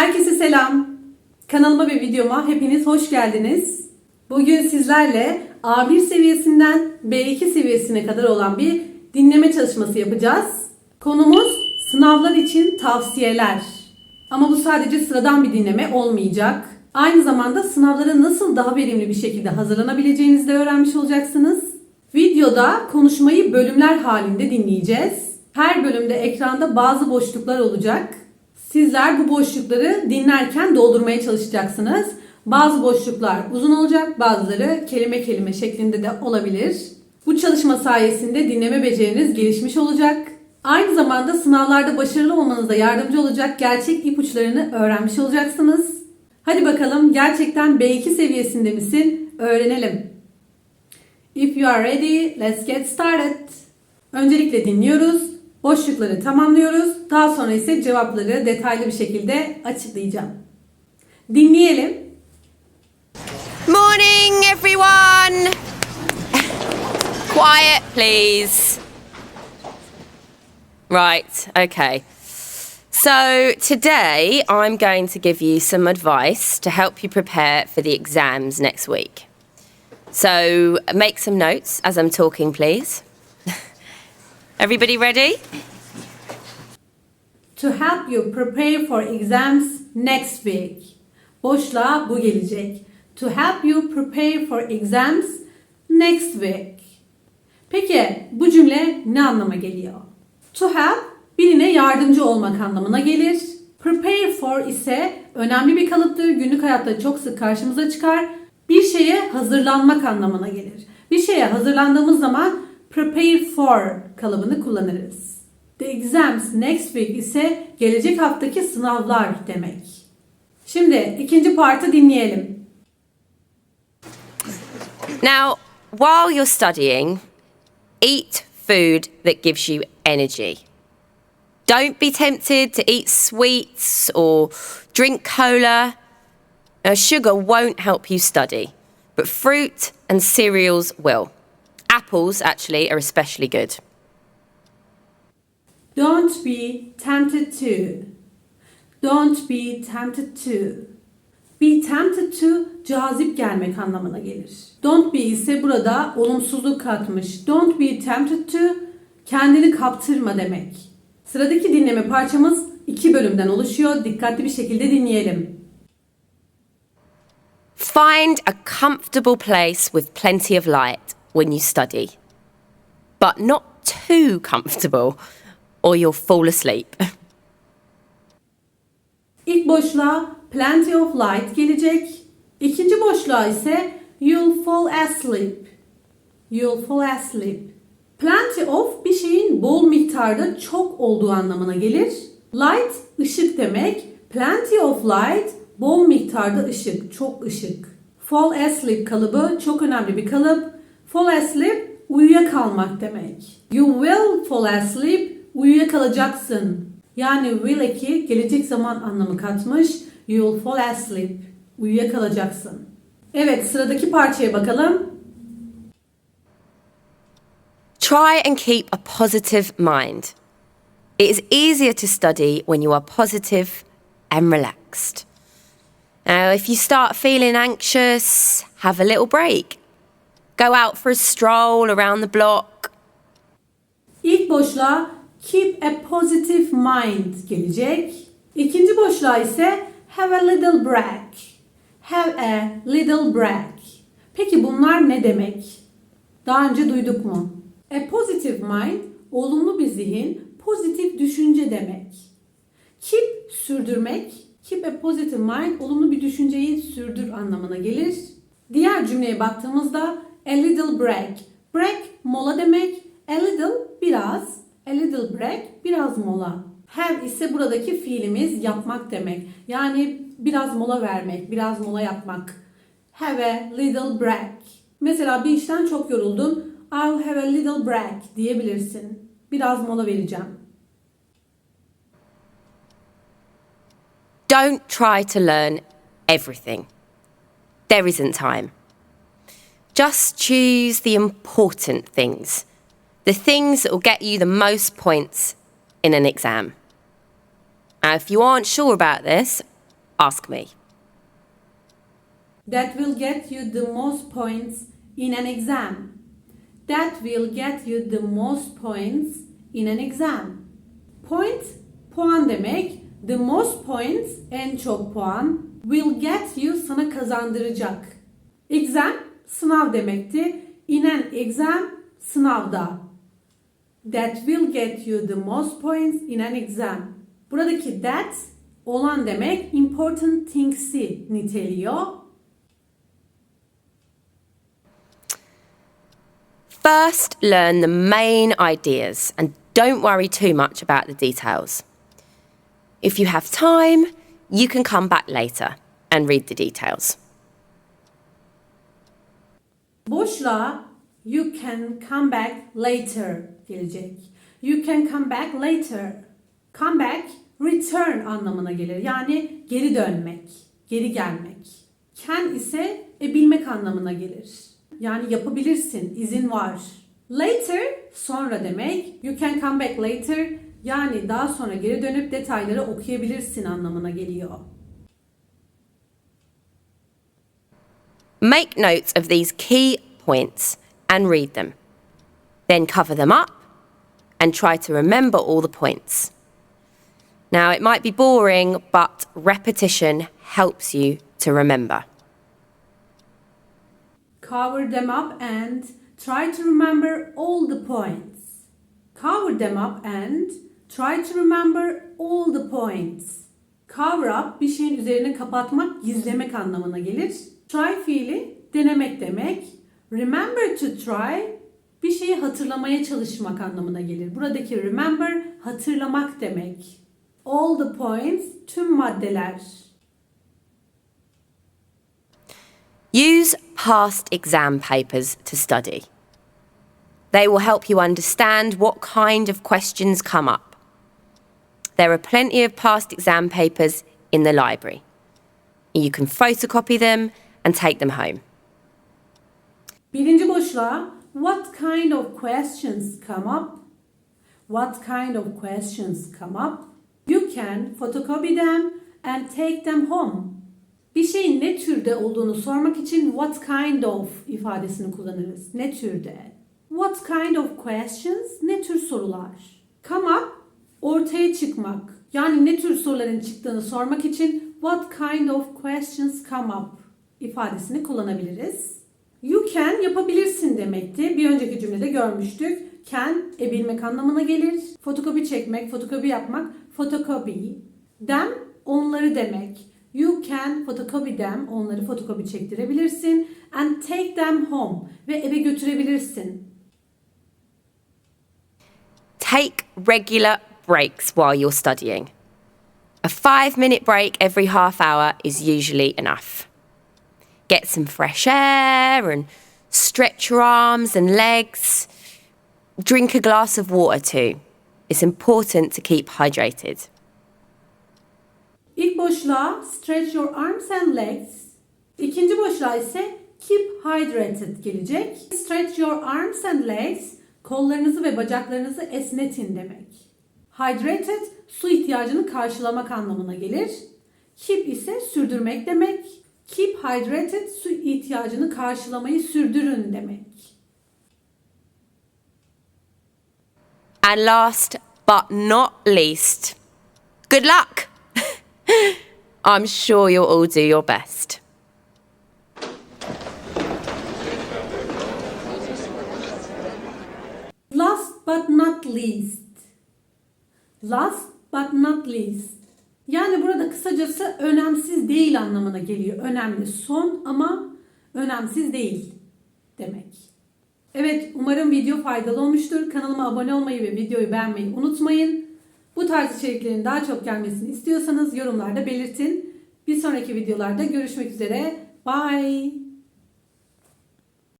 Herkese selam. Kanalıma ve videoma hepiniz hoş geldiniz. Bugün sizlerle A1 seviyesinden B2 seviyesine kadar olan bir dinleme çalışması yapacağız. Konumuz sınavlar için tavsiyeler. Ama bu sadece sıradan bir dinleme olmayacak. Aynı zamanda sınavlara nasıl daha verimli bir şekilde hazırlanabileceğinizi de öğrenmiş olacaksınız. Videoda konuşmayı bölümler halinde dinleyeceğiz. Her bölümde ekranda bazı boşluklar olacak. Sizler bu boşlukları dinlerken doldurmaya çalışacaksınız. Bazı boşluklar uzun olacak, bazıları kelime kelime şeklinde de olabilir. Bu çalışma sayesinde dinleme beceriniz gelişmiş olacak. Aynı zamanda sınavlarda başarılı olmanıza yardımcı olacak gerçek ipuçlarını öğrenmiş olacaksınız. Hadi bakalım gerçekten B2 seviyesinde misin? Öğrenelim. If you are ready, let's get started. Öncelikle dinliyoruz, boşlukları tamamlıyoruz. Daha sonra ise cevapları detaylı bir şekilde açıklayacağım. Dinleyelim. Morning, everyone. Quiet, please. Right, okay. So, today I'm going to give you some advice to help you prepare for the exams next week. So, make some notes as I'm talking, please. Everybody ready? To help you prepare for exams next week. Boşluğa bu gelecek. To help you prepare for exams next week. Peki bu cümle ne anlama geliyor? To help birine yardımcı olmak anlamına gelir. Prepare for ise önemli bir kalıptır. Günlük hayatta çok sık karşımıza çıkar. Bir şeye hazırlanmak anlamına gelir. Bir şeye hazırlandığımız zaman prepare for kalıbını kullanırız. The exams next week ise gelecek haftaki sınavlar demek. Şimdi ikinci partı dinleyelim. Now, while you're studying, eat food that gives you energy. Don't be tempted to eat sweets or drink cola. Now, sugar won't help you study, but fruit and cereals will. Apples, actually, are especially good. Don't be tempted to. Don't be tempted to. Be tempted to cazip gelmek anlamına gelir. Don't be ise burada olumsuzluk katmış. Don't be tempted to kendini kaptırma demek. Sıradaki dinleme parçamız iki bölümden oluşuyor. Dikkatli bir şekilde dinleyelim. Find a comfortable place with plenty of light when you study, but not too comfortable, or you'll fall asleep. İlk boşluğa plenty of light gelecek. İkinci boşluğa ise you'll fall asleep. You'll fall asleep. Plenty of bir şeyin bol miktarda çok olduğu anlamına gelir. Light ışık demek. Plenty of light bol miktarda ışık, çok ışık. Fall asleep kalıbı çok önemli bir kalıp. Fall asleep uyuyakalmak demek. You will fall asleep uyuyakalacaksın. Yani will eki gelecek zaman anlamı katmış. You will fall asleep. Uyuyakalacaksın. Evet sıradaki parçaya bakalım. Try and keep a positive mind. It is easier to study when you are positive and relaxed. Now, if you start feeling anxious, have a little break. Go out for a stroll around the block. İlk boşluğa keep a positive mind gelecek. İkinci boşluğa ise have a little break. Have a little break. Peki bunlar ne demek? Daha önce duyduk mu? A positive mind, olumlu bir zihin, pozitif düşünce demek. Keep, sürdürmek. Keep a positive mind, olumlu bir düşünceyi sürdür anlamına gelir. Diğer cümleye baktığımızda a little break. Break, mola demek. A little, biraz. A little break, biraz mola. Have ise buradaki fiilimiz yapmak demek. Yani biraz mola vermek, biraz mola yapmak. Have a little break. Mesela bir işten çok yoruldun. I'll have a little break diyebilirsin. Biraz mola vereceğim. Don't try to learn everything. There isn't time. Just choose the important things, the things that will get you the most points in an exam. Now, if you aren't sure about this, Ask me. That will get you the most points in an exam. That will get you the most points in an exam. Point, puan demek. The most points, en çok puan. Will get you, sana kazandıracak. Exam, sınav demekti. In an exam, sınavda. That will get you the most points in an exam. Buradaki that olan demek important things'i niteliyor. First, learn the main ideas and don't worry too much about the details. If you have time, you can come back later and read the details. Boşluğa you can come back later gelecek. You can come back later. Come back return anlamına gelir. Yani geri dönmek, geri gelmek. Can ise e, bilmek anlamına gelir. Yani yapabilirsin, izin var. Later sonra demek. You can come back later yani daha sonra geri dönüp detayları okuyabilirsin anlamına geliyor. Make notes of these key points and read them. Then cover them up and try to remember all the points. Now, it might be boring, but repetition helps you to remember. Cover them up and try to remember all the points. Cover them up and try to remember all the points. Cover up bir şeyin üzerine kapatmak, gizlemek anlamına gelir. Try fiili denemek demek. Remember to try bir şeyi hatırlamaya çalışmak anlamına gelir. Buradaki remember hatırlamak demek. All the points tüm maddeler. Use past exam papers to study. They will help you understand what kind of questions come up. There are plenty of past exam papers in the library. You can photocopy them and take them home. Birinci boşluğa what kind of questions come up? What kind of questions come up? You can photocopy them and take them home. Bir şeyin ne türde olduğunu sormak için what kind of ifadesini kullanırız. Ne türde? What kind of questions? Ne tür sorular? Come up, ortaya çıkmak. Yani ne tür soruların çıktığını sormak için what kind of questions come up ifadesini kullanabiliriz. You can yapabilirsin demekti. Bir önceki cümlede görmüştük. Can e bilmek anlamına gelir. Fotokopi çekmek, fotokopi yapmak, photocopy. Them onları demek. You can photocopy them, onları fotokopi çektirebilirsin. And take them home ve eve götürebilirsin. Take regular breaks while you're studying. A five minute break every half hour is usually enough. Get some fresh air and stretch your arms and legs. Drink a glass of water too. It's important to keep hydrated. İlk boşluğa stretch your arms and legs. İkinci boşluğa ise keep hydrated gelecek. Stretch your arms and legs kollarınızı ve bacaklarınızı esnetin demek. Hydrated su ihtiyacını karşılamak anlamına gelir. Keep ise sürdürmek demek. Keep hydrated su ihtiyacını karşılamayı sürdürün demek. And last but not least, good luck! I'm sure you'll all do your best. Last but not least. Last but not least. Yani burada kısacası önemsiz değil anlamına geliyor. Önemli son ama önemsiz değil demek. Evet umarım video faydalı olmuştur. Kanalıma abone olmayı ve videoyu beğenmeyi unutmayın. Bu tarz içeriklerin daha çok gelmesini istiyorsanız yorumlarda belirtin. Bir sonraki videolarda görüşmek üzere. Bye.